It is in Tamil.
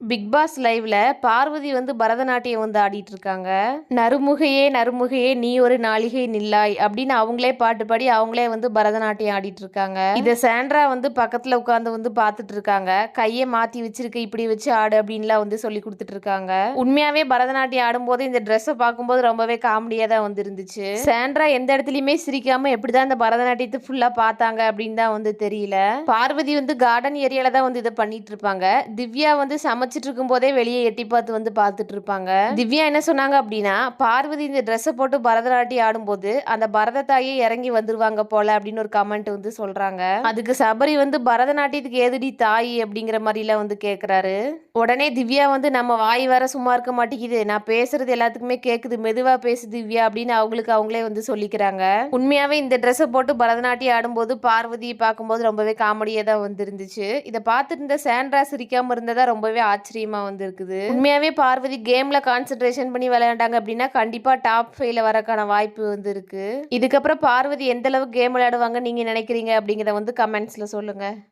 பிக் பாஸ் லைவ்ல பார்வதி வந்து பரதநாட்டியம் வந்து ஆடிட்டு இருக்காங்க நறுமுகையே நறுமுகையே நீ ஒரு நாளிகை நில்லாய் அப்படின்னு அவங்களே பாட்டு பாடி அவங்களே வந்து பரதநாட்டியம் ஆடிட்டு இருக்காங்க இத சாண்ட்ரா வந்து பக்கத்துல உட்காந்து வந்து பாத்துட்டு இருக்காங்க கையை மாத்தி வச்சிருக்கு இப்படி வச்சு ஆடு அப்படின்லாம் வந்து சொல்லி கொடுத்துட்டு இருக்காங்க உண்மையாவே பரதநாட்டியம் ஆடும்போது இந்த ட்ரெஸ்ஸை பார்க்கும்போது ரொம்பவே காமெடியா தான் வந்து இருந்துச்சு. சாண்ட்ரா எந்த இடத்துலயுமே சிரிக்காம எப்படிதான் இந்த பரதநாட்டியத்தை ஃபுல்லா பார்த்தாங்க அப்படின்னு தான் வந்து தெரியல. பார்வதி வந்து கார்டன் ஏரியால தான் வந்து இதை பண்ணிட்டு இருப்பாங்க திவ்யா வந்து சமைச்சிட்டு இருக்கும் போதே வெளியே எட்டி பார்த்து வந்து பார்த்துட்டு இருப்பாங்க திவ்யா என்ன சொன்னாங்க அப்படின்னா பார்வதி இந்த ட்ரெஸ்ஸை போட்டு பரதநாட்டியம் ஆடும்போது அந்த பரத தாயே இறங்கி வந்துருவாங்க போல அப்படின்னு ஒரு கமெண்ட் வந்து சொல்றாங்க. அதுக்கு சபரி வந்து பரதநாட்டியத்துக்கு ஏதுடி தாய்? அப்படிங்கிற மாதிரிலாம் வந்து கேட்குறாரு உடனே திவ்யா வந்து நம்ம வாய் வர சும்மா இருக்க மாட்டேங்குது. நான் பேசுறது எல்லாத்துக்குமே கேட்குது மெதுவா பேசு திவ்யா அப்படின்னு அவங்களுக்கு அவங்களே வந்து சொல்லிக்கிறாங்க. உண்மையாவே இந்த ட்ரெஸ்ஸை போட்டு பரதநாட்டியம் ஆடும்போது பார்வதியை பார்க்கும்போது ரொம்பவே காமெடியாக தான் வந்துருந்துச்சு. இதை பார்த்துட்டு இருந்த சேண்ட்ரா சிரிக்காம இருந்ததா ரொம்பவே ஆச்சரியமா வந்து இருக்குது உண்மையாவே பார்வதி கேம்ல கான்சென்ட்ரேஷன் பண்ணி விளையாண்டாங்க அப்படின்னா கண்டிப்பா டாப் ஃபைவ்ல வரக்கான வாய்ப்பு வந்து இருக்கு இதுக்கப்புறம் பார்வதி எந்த அளவுக்கு கேம் விளையாடுவாங்க நீங்க நினைக்கிறீங்க அப்படிங்கிறத வந்து கமெண்ட்ஸ்ல சொல்லுங்க.